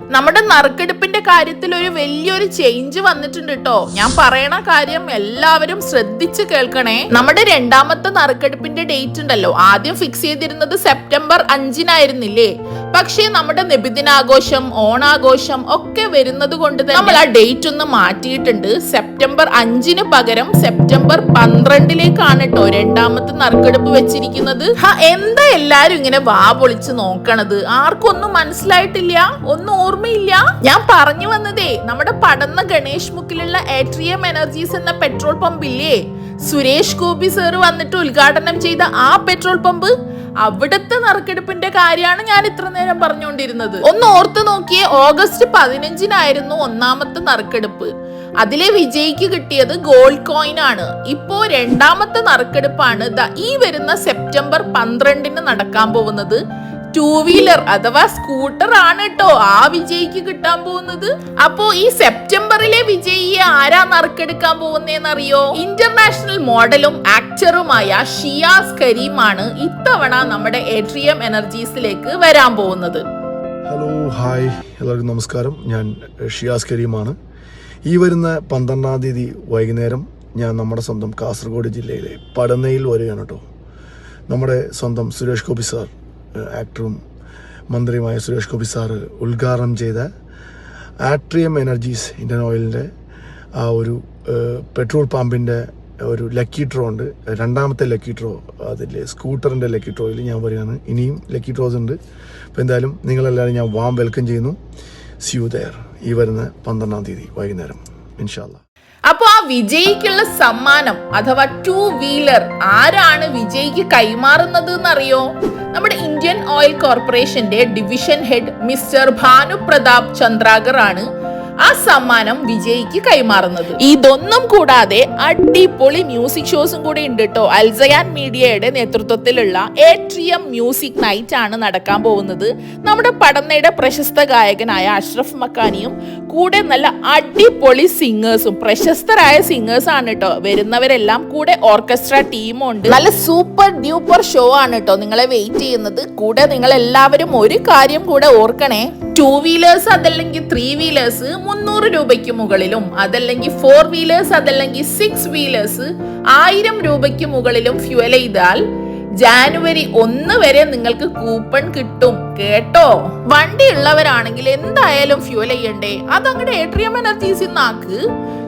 നമ്മുടെ നറുക്കെടുപ്പിന്റെ കാര്യത്തിൽ ഒരു വലിയൊരു ചേഞ്ച് വന്നിട്ടുണ്ട് കേട്ടോ ഞാൻ പറയണ കാര്യം എല്ലാവരും ശ്രദ്ധിച്ച് കേൾക്കണേ. നമ്മുടെ രണ്ടാമത്തെ നറുക്കെടുപ്പിന്റെ ഡേറ്റ് ഉണ്ടല്ലോ. ആദ്യം ഫിക്സ് ചെയ്തിരുന്നത് സെപ്റ്റംബർ അഞ്ചിനായിരുന്നില്ലേ? പക്ഷേ നമ്മുടെ നബിദിനാഘോഷം ഓണാഘോഷം ഒക്കെ വരുന്നത് കൊണ്ട് തന്നെ നമ്മൾ ആ ഡേറ്റ് ഒന്ന് മാറ്റിയിട്ടുണ്ട്. സെപ്റ്റംബർ അഞ്ചിന് പകരം സെപ്റ്റംബർ പന്ത്രണ്ടിലേക്കാണ് കേട്ടോ രണ്ടാമത്തെ നറുക്കെടുപ്പ് വെച്ചിരിക്കുന്നത്. എന്താ എല്ലാരും ഇങ്ങനെ വാ പൊളിച്ച് നോക്കണത്? ആർക്കും ഒന്നും മനസ്സിലായിട്ടില്ല. ഒന്നും ഓർമ്മയില്ല. ഞാൻ പറഞ്ഞു വന്നതേ നമ്മുടെ പടന്ന ഗണേഷ് മുക്കിലുള്ള ഏട്രിയം എനർജീസ് എന്ന പെട്രോൾ പമ്പ് ഇല്ലേ? സുരേഷ് ഗോപി സാർ വന്നിട്ട് ഉദ്ഘാടനം ചെയ്ത ആ പെട്രോൾ പമ്പ് അവിടുത്തെ നറുക്കെടുപ്പിന്റെ കാര്യമാണ് ഞാൻ ഇത്ര നേരം പറഞ്ഞുകൊണ്ടിരുന്നത്. ഒന്ന് ഓർത്ത് നോക്കിയേ ഓഗസ്റ്റ് പതിനഞ്ചിനായിരുന്നു ഒന്നാമത്തെ നറുക്കെടുപ്പ്. അതിലെ വിജയിക്ക് കിട്ടിയത് ഗോൾഡ് കോയിൻ ആണ്. ഇപ്പോ രണ്ടാമത്തെ നറുക്കെടുപ്പാണ് ഈ വരുന്ന സെപ്റ്റംബർ പന്ത്രണ്ടിന് നടക്കാൻ പോകുന്നത്. ടൂ വീലർ അഥവാ സ്കൂട്ടർ ആണ് കേട്ടോ ആ വിജയിക്ക് കിട്ടാൻ പോകുന്നത്. അപ്പോ ഈ സെപ്റ്റംബറിലെ വിജയിയെ ആരാ നറുക്കെടുക്കാൻ പോകുന്നതെന്നറിയോ ഇന്റർനാഷണൽ മോഡലും ആക്ടറുമായ ഷിയാസ് കരീമാണ് ഇത്തവണ നമ്മുടെ എട്രിയം എനർജീസിലേക്ക് വരാൻ പോകുന്നത്. ഹലോ ഹായ് എല്ലാവർക്കും നമസ്കാരം. ഞാൻ ഷിയാസ് കരീമാണ് ഈ വരുന്ന പന്ത്രണ്ടാം തീയതി വൈകുന്നേരം ഞാൻ നമ്മുടെ സ്വന്തം കാസർഗോഡ് ജില്ലയിലെ പടനയിൽ വരികയാണ് കേട്ടോ നമ്മുടെ സ്വന്തം സുരേഷ് ഗോപി സാർ ആക്ടറും മന്ത്രിയുമായ സുരേഷ് ഗോപി സാർ ഉദ്ഘാടനം ചെയ്ത ആട്രിയം എനർജീസ് ഇന്ത്യൻ ഓയിലിന്റെ ആ ഒരു പെട്രോൾ പമ്പിന്റെ ഒരു ലക്കി ഡ്രോ ഉണ്ട്. രണ്ടാമത്തെ ലക്കി ഡ്രോ അതിൽ സ്കൂട്ടറിന്റെ ലക്കി ഡ്രോയിൽ ഞാൻ പറയുകയാണ് ഇനിയും ലക്കി ഡ്രോസ് ഉണ്ട്. അപ്പോൾ എന്തായാലും നിങ്ങളെല്ലാവരും ഞാൻ വാം വെൽക്കം ചെയ്യുന്നു. സ്യൂ ദയർ ഈ വരുന്ന പന്ത്രണ്ടാം തീയതി വൈകുന്നേരം. ഇൻഷാല്ല അപ്പൊ ആ വിജയിക്കുള്ള സമ്മാനം അഥവാ ടു വീലർ ആരാണ് വിജയിക്ക് കൈമാറുന്നത് എന്നറിയോ നമ്മുടെ ഇന്ത്യൻ ഓയിൽ കോർപ്പറേഷന്റെ division head mister Bhanu Pratap Chandrakar ആണ്. ആ സമ്മാനം വിജയിക്ക് കൈമാറുന്നത്. ഇതൊന്നും കൂടാതെ അടിപൊളി മ്യൂസിക് ഷോസും കൂടി ഉണ്ട് കേട്ടോ അൽസയാൻ മീഡിയയുടെ നേതൃത്വത്തിലുള്ള ഏട്രിയം മ്യൂസിക് നൈറ്റ് ആണ് നടക്കാൻ പോകുന്നത്. നമ്മുടെ പടന്നയുടെ പ്രശസ്ത ഗായകനായ അഷ്റഫ് മക്കാനിയും കൂടെ നല്ല അടിപൊളി സിംഗേഴ്സും പ്രശസ്തരായ സിംഗേഴ്സ് ആണ് കേട്ടോ വരുന്നവരെല്ലാം കൂടെ ഓർക്കസ്ട്ര ടീമും ഉണ്ട്. നല്ല സൂപ്പർ ഡ്യൂപ്പർ ഷോ ആണ് കേട്ടോ നിങ്ങളെ വെയിറ്റ് ചെയ്യുന്നത്. കൂടെ നിങ്ങൾ എല്ലാവരും ഒരു കാര്യം കൂടെ ഓർക്കണേ. ടൂ വീലേഴ്സ് അതല്ലെങ്കിൽ ത്രീ വീലേഴ്സ് മുന്നൂറ് രൂപയ്ക്ക് മുകളിലും. അതല്ലെങ്കിൽ ഫോർ വീലേഴ്സ് അതല്ലെങ്കിൽ സിക്സ് വീലേഴ്സ് ആയിരം രൂപയ്ക്ക് മുകളിലും ഫ്യുവൽ ചെയ്താൽ ജാനുവരി ഒന്ന് വരെ നിങ്ങൾക്ക് കൂപ്പൺ കിട്ടും. കേട്ടോ? വണ്ടി ഉള്ളവരാണെങ്കിൽ എന്തായാലും ഫ്യൂൽ ചെയ്യണ്ടേ? അതങ്ങടെ ഏട്രിയം എനർജീസ് ആക്ക്.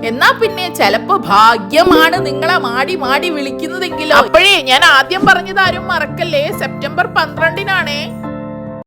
എന്നാ പിന്നെ ചിലപ്പോ ഭാഗ്യമാണ് നിങ്ങളെ മാടി മാടി വിളിക്കുന്നതെങ്കിലും. അപ്പോഴേ ഞാൻ ആദ്യം പറഞ്ഞത് ആരും മറക്കല്ലേ? സെപ്റ്റംബർ പന്ത്രണ്ടിനാണേ.